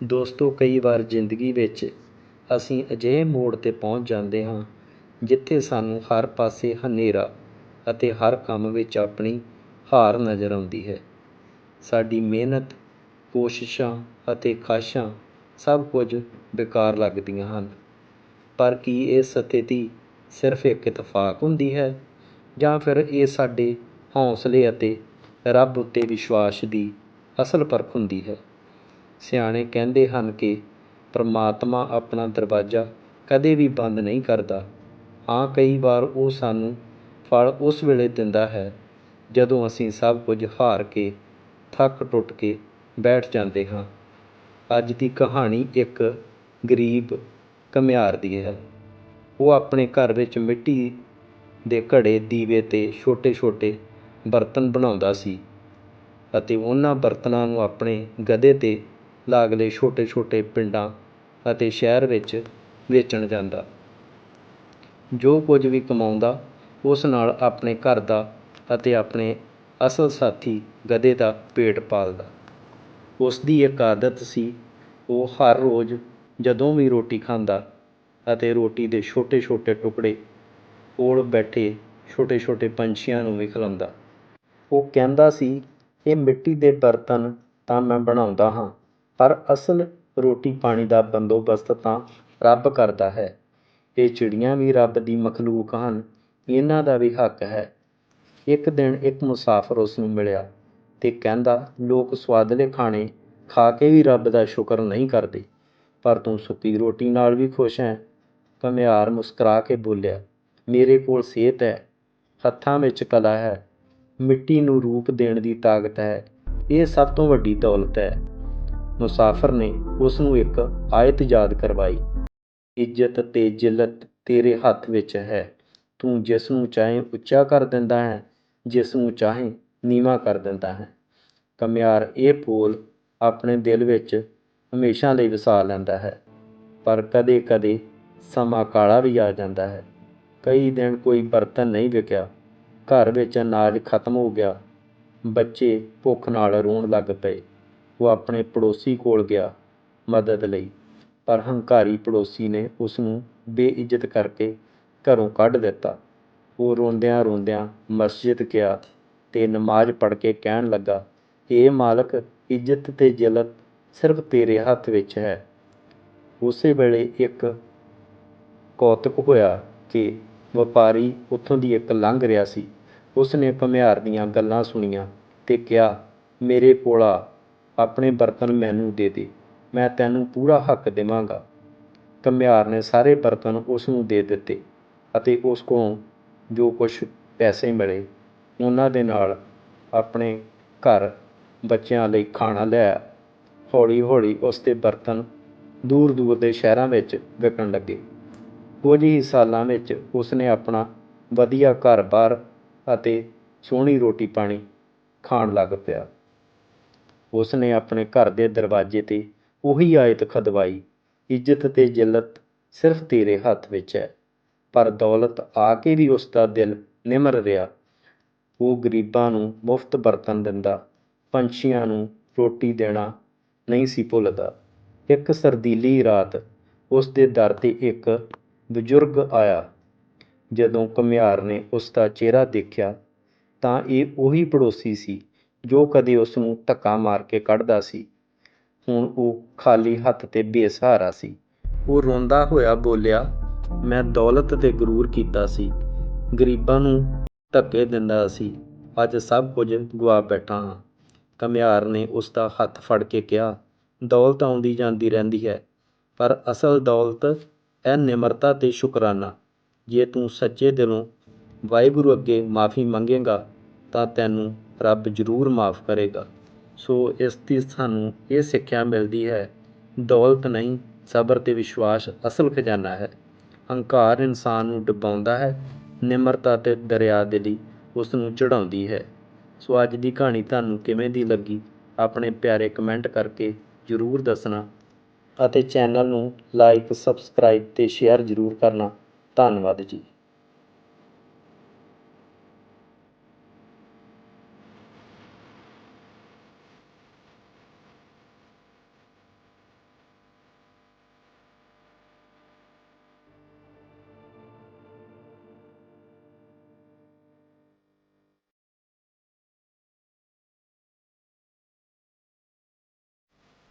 ਦੋਸਤੋ, ਕਈ ਵਾਰ ਜ਼ਿੰਦਗੀ ਵਿੱਚ ਅਸੀਂ ਅਜਿਹੇ ਮੋੜ 'ਤੇ ਪਹੁੰਚ ਜਾਂਦੇ ਹਾਂ ਜਿੱਥੇ ਸਾਨੂੰ ਹਰ ਪਾਸੇ ਹਨੇਰਾ ਅਤੇ ਹਰ ਕੰਮ ਵਿੱਚ ਆਪਣੀ ਹਾਰ ਨਜ਼ਰ ਆਉਂਦੀ ਹੈ। ਸਾਡੀ ਮਿਹਨਤ, ਕੋਸ਼ਿਸ਼ਾਂ ਅਤੇ ਖਾਹਿਸ਼ਾਂ ਸਭ ਕੁਝ ਬੇਕਾਰ ਲੱਗਦੀਆਂ ਹਨ। ਪਰ ਕੀ ਇਹ ਸਥਿਤੀ ਸਿਰਫ ਇੱਕ ਇਤਫਾਕ ਹੁੰਦੀ ਹੈ ਜਾਂ ਫਿਰ ਇਹ ਸਾਡੇ ਹੌਂਸਲੇ ਅਤੇ ਰੱਬ ਉੱਤੇ ਵਿਸ਼ਵਾਸ ਦੀ ਅਸਲ ਪਰਖ ਹੁੰਦੀ ਹੈ? ਸਿਆਣੇ ਕਹਿੰਦੇ ਹਨ ਕਿ ਪਰਮਾਤਮਾ ਆਪਣਾ ਦਰਵਾਜ਼ਾ ਕਦੇ ਵੀ ਬੰਦ ਨਹੀਂ ਕਰਦਾ। ਹਾਂ, ਕਈ ਵਾਰ ਉਹ ਸਾਨੂੰ ਫਲ ਉਸ ਵੇਲੇ ਦਿੰਦਾ ਹੈ ਜਦੋਂ ਅਸੀਂ ਸਭ ਕੁਝ ਹਾਰ ਕੇ, ਥੱਕ ਟੁੱਟ ਕੇ ਬੈਠ ਜਾਂਦੇ ਹਾਂ। ਅੱਜ ਦੀ ਕਹਾਣੀ ਇੱਕ ਗਰੀਬ ਘੁਮਿਆਰ ਦੀ ਹੈ। ਉਹ ਆਪਣੇ ਘਰ ਵਿੱਚ ਮਿੱਟੀ ਦੇ ਘੜੇ, ਦੀਵੇ ਅਤੇ ਛੋਟੇ ਛੋਟੇ ਬਰਤਨ ਬਣਾਉਂਦਾ ਸੀ ਅਤੇ ਉਹਨਾਂ ਬਰਤਨਾਂ ਨੂੰ ਆਪਣੇ ਗਧੇ 'ਤੇ ਲਾਗਲੇ ਛੋਟੇ ਛੋਟੇ ਪਿੰਡਾਂ ਅਤੇ ਸ਼ਹਿਰ ਵਿੱਚ ਵੇਚਣ ਜਾਂਦਾ। ਜੋ ਕੁਝ ਵੀ ਕਮਾਉਂਦਾ, ਉਸ ਨਾਲ ਆਪਣੇ ਘਰ ਦਾ ਅਤੇ ਆਪਣੇ ਅਸਲ ਸਾਥੀ ਗਧੇ ਦਾ ਪੇਟ ਪਾਲਦਾ। ਉਸ ਦੀ ਇੱਕ ਆਦਤ ਸੀ, ਉਹ ਹਰ ਰੋਜ਼ ਜਦੋਂ ਵੀ ਰੋਟੀ ਖਾਂਦਾ ਅਤੇ ਰੋਟੀ ਦੇ ਛੋਟੇ ਛੋਟੇ ਟੁਕੜੇ ਕੋਲ ਬੈਠੇ ਛੋਟੇ ਛੋਟੇ ਪੰਛੀਆਂ ਨੂੰ ਵੀ ਖਿਲਾਉਂਦਾ। ਉਹ ਕਹਿੰਦਾ ਸੀ, ਇਹ ਮਿੱਟੀ ਦੇ ਬਰਤਨ ਤਾਂ ਮੈਂ ਬਣਾਉਂਦਾ ਹਾਂ। ਪਰ ਅਸਲ ਰੋਟੀ ਪਾਣੀ ਦਾ ਬੰਦੋਬਸਤ ਤਾਂ ਰੱਬ ਕਰਦਾ ਹੈ। ਇਹ ਚਿੜੀਆਂ ਵੀ ਰੱਬ ਦੀ ਮਖਲੂਕ ਹਨ, ਇਹਨਾਂ ਦਾ ਵੀ ਹੱਕ ਹੈ। ਇੱਕ ਦਿਨ ਇੱਕ ਮੁਸਾਫਰ ਉਸ ਨੂੰ ਮਿਲਿਆ ਅਤੇ ਕਹਿੰਦਾ, ਲੋਕ ਸੁਆਦਲੇ ਖਾਣੇ ਖਾ ਕੇ ਵੀ ਰੱਬ ਦਾ ਸ਼ੁਕਰ ਨਹੀਂ ਕਰਦੇ, ਪਰ ਤੂੰ ਸੁੱਕੀ ਰੋਟੀ ਨਾਲ ਵੀ ਖੁਸ਼ ਹੈ। ਘੁਮਿਆਰ ਮੁਸਕਰਾ ਕੇ ਬੋਲਿਆ, ਮੇਰੇ ਕੋਲ ਸਿਹਤ ਹੈ, ਹੱਥਾਂ ਵਿੱਚ ਕਲਾ ਹੈ, ਮਿੱਟੀ ਨੂੰ ਰੂਪ ਦੇਣ ਦੀ ਤਾਕਤ ਹੈ, ਇਹ ਸਭ ਤੋਂ ਵੱਡੀ ਦੌਲਤ ਹੈ। ਮੁਸਾਫਰ ਨੇ ਉਸ ਨੂੰ ਇੱਕ ਆਇਤ ਯਾਦ ਕਰਵਾਈ। ਇੱਜ਼ਤ ਤੇ ਜਿਲਤ ਤੇਰੇ ਹੱਥ ਵਿੱਚ ਹੈ। ਤੂੰ ਜਿਸ ਨੂੰ ਚਾਹੇ ਉੱਚਾ ਕਰ ਦਿੰਦਾ ਹੈ ਜਿਸ ਨੂੰ ਚਾਹੇ ਨੀਵਾਂ ਕਰ ਦਿੰਦਾ ਹੈ। ਘੁਮਿਆਰ ਇਹ ਬੋਲ ਆਪਣੇ ਦਿਲ ਵਿੱਚ ਹਮੇਸ਼ਾ ਲਈ ਵਸਾ ਲੈਂਦਾ ਹੈ, ਪਰ ਕਦੇ ਕਦੇ ਸਮਾਂ ਕਾਲਾ ਵੀ ਆ ਜਾਂਦਾ ਹੈ। ਕਈ ਦਿਨ ਕੋਈ ਬਰਤਨ ਨਹੀਂ ਵਿਕਿਆ, ਘਰ ਵਿੱਚ ਅਨਾਜ ਖਤਮ ਹੋ ਗਿਆ, ਬੱਚੇ ਭੁੱਖ ਨਾਲ ਰੋਣ ਲੱਗ ਪਏ। ਉਹ ਆਪਣੇ ਪੜੋਸੀ ਕੋਲ ਗਿਆ ਮਦਦ ਲਈ, ਪਰ ਹੰਕਾਰੀ ਪੜੋਸੀ ਨੇ ਉਸ ਨੂੰ ਬੇਇੱਜ਼ਤ ਕਰਕੇ ਘਰੋਂ ਕੱਢ ਦਿੱਤਾ। ਉਹ ਰੋਂਦਿਆਂ ਰੋਂਦਿਆਂ ਮਸਜਿਦ ਗਿਆ ਅਤੇ ਨਮਾਜ਼ ਪੜ੍ਹ ਕੇ ਕਹਿਣ ਲੱਗਾ ਇਹ ਮਾਲਕ, ਇੱਜ਼ਤ ਅਤੇ ਜਿਲਤ ਸਿਰਫ ਤੇਰੇ ਹੱਥ ਵਿੱਚ ਹੈ। ਉਸੇ ਵੇਲੇ ਇੱਕ ਕੌਤਕ ਹੋਇਆ ਕਿ ਵਪਾਰੀ ਉੱਥੋਂ ਦੀ ਇੱਕ ਲੰਘ ਰਿਹਾ ਸੀ। ਉਸ ਨੇ ਘੁਮਿਆਰ ਦੀਆਂ ਗੱਲਾਂ ਸੁਣੀਆਂ ਅਤੇ ਕਿਹਾ, ਮੇਰੇ ਕੋਲ ਆ ਆਪਣੇ ਬਰਤਨ ਮੈਨੂੰ ਦੇ ਦੇ, ਮੈਂ ਤੈਨੂੰ ਪੂਰਾ ਹੱਕ ਦੇਵਾਂਗਾ। ਘੁਮਿਆਰ ਨੇ ਸਾਰੇ ਬਰਤਨ ਉਸ ਨੂੰ ਦੇ ਦਿੱਤੇ ਅਤੇ ਉਸ ਕੋਲੋਂ ਜੋ ਕੁਛ ਪੈਸੇ ਮਿਲੇ, ਉਹਨਾਂ ਦੇ ਨਾਲ ਆਪਣੇ ਘਰ ਬੱਚਿਆਂ ਲਈ ਖਾਣਾ ਲਿਆ ਹੌਲੀ ਹੌਲੀ ਉਸ ਦੇ ਬਰਤਨ ਦੂਰ ਦੂਰ ਦੇ ਸ਼ਹਿਰਾਂ ਵਿੱਚ ਵਿਕਣ ਲੱਗੇ। ਕੁਝ ਹੀ ਸਾਲਾਂ ਵਿੱਚ ਉਸ ਨੇ ਆਪਣਾ ਵਧੀਆ ਘਰ-ਬਾਰ ਅਤੇ ਸੋਹਣੀ ਰੋਟੀ ਪਾਣੀ ਖਾਣ ਲੱਗ ਪਿਆ। ਉਸ ਨੇ ਆਪਣੇ ਘਰ ਦੇ ਦਰਵਾਜ਼ੇ 'ਤੇ ਉਹੀ ਆਇਤ ਖਦਵਾਈ, ਇੱਜ਼ਤ ਅਤੇ ਜਿੱਲਤ ਸਿਰਫ ਤੇਰੇ ਹੱਥ ਵਿੱਚ ਹੈ। ਪਰ ਦੌਲਤ ਆ ਕੇ ਵੀ ਉਸ ਦਾ ਦਿਲ ਨਿਮਰ ਰਿਹਾ। ਉਹ ਗਰੀਬਾਂ ਨੂੰ ਮੁਫਤ ਬਰਤਨ ਦਿੰਦਾ, ਪੰਛੀਆਂ ਨੂੰ ਰੋਟੀ ਦੇਣਾ ਨਹੀਂ ਸੀ ਭੁੱਲਦਾ। ਇੱਕ ਸਰਦੀਲੀ ਰਾਤ ਉਸ ਦੇ ਦਰ 'ਤੇ ਇੱਕ ਬਜ਼ੁਰਗ ਆਇਆ। ਜਦੋਂ ਘੁਮਿਆਰ ਨੇ ਉਸ ਦਾ ਚਿਹਰਾ ਦੇਖਿਆ, ਤਾਂ ਇਹ ਉਹੀ ਪੜੋਸੀ ਸੀ ਜੋ ਕਦੇ ਉਸ ਨੂੰ ਧੱਕਾ ਮਾਰ ਕੇ ਕੱਢਦਾ ਸੀ, ਹੁਣ ਉਹ ਖਾਲੀ ਹੱਥ ਤੇ ਬੇਸਹਾਰਾ ਸੀ। ਉਹ ਰੋਂਦਾ ਹੋਇਆ ਬੋਲਿਆ, ਮੈਂ ਦੌਲਤ ਤੇ ਗਰੂਰ ਕੀਤਾ ਸੀ, ਗਰੀਬਾਂ ਨੂੰ ਧੱਕੇ ਦਿੰਦਾ ਸੀ, ਅੱਜ ਸਭ ਕੁਝ ਗਵਾ ਬੈਠਾ ਹਾਂ। ਘਮਿਆਰ ਨੇ ਉਸ ਦਾ ਹੱਥ ਫੜ ਕੇ ਕਿਹਾ, ਦੌਲਤ ਆਉਂਦੀ ਜਾਂਦੀ ਰਹਿੰਦੀ ਹੈ, ਪਰ ਅਸਲ ਦੌਲਤ ਹੈ ਨਿਮਰਤਾ ਤੇ ਸ਼ੁਕਰਾਨਾ। ਜੇ ਤੂੰ ਸੱਚੇ ਦਿਲੋਂ ਵਾਹਿਗੁਰੂ ਅੱਗੇ ਮਾਫੀ ਮੰਗੇਗਾ ਤਾਂ ਤੈਨੂੰ ਰੱਬ ਜ਼ਰੂਰ ਮਾਫ ਕਰੇਗਾ। ਸੋ ਇਸ ਦੀ ਸਾਨੂੰ ਇਹ ਸਿੱਖਿਆ ਮਿਲਦੀ ਹੈ, ਦੌਲਤ ਨਹੀਂ, ਸਬਰ ਤੇ ਵਿਸ਼ਵਾਸ ਅਸਲ ਖਜ਼ਾਨਾ ਹੈ। ਹੰਕਾਰ ਇਨਸਾਨ ਨੂੰ ਡੁਬਾਉਂਦਾ ਹੈ, ਨਿਮਰਤਾ ਤੇ ਦਰਿਆ ਦਿਲੀ ਉਸ ਨੂੰ ਚੜਾਉਂਦੀ ਹੈ। ਸੋ ਅੱਜ ਦੀ ਕਹਾਣੀ ਤੁਹਾਨੂੰ ਕਿਵੇਂ ਦੀ ਲੱਗੀ, ਆਪਣੇ ਪਿਆਰੇ ਕਮੈਂਟ ਕਰਕੇ ਜ਼ਰੂਰ ਦੱਸਣਾ ਅਤੇ ਚੈਨਲ ਨੂੰ ਲਾਈਕ, ਸਬਸਕ੍ਰਾਈਬ ਤੇ ਸ਼ੇਅਰ ਜ਼ਰੂਰ ਕਰਨਾ। ਧੰਨਵਾਦ ਜੀ।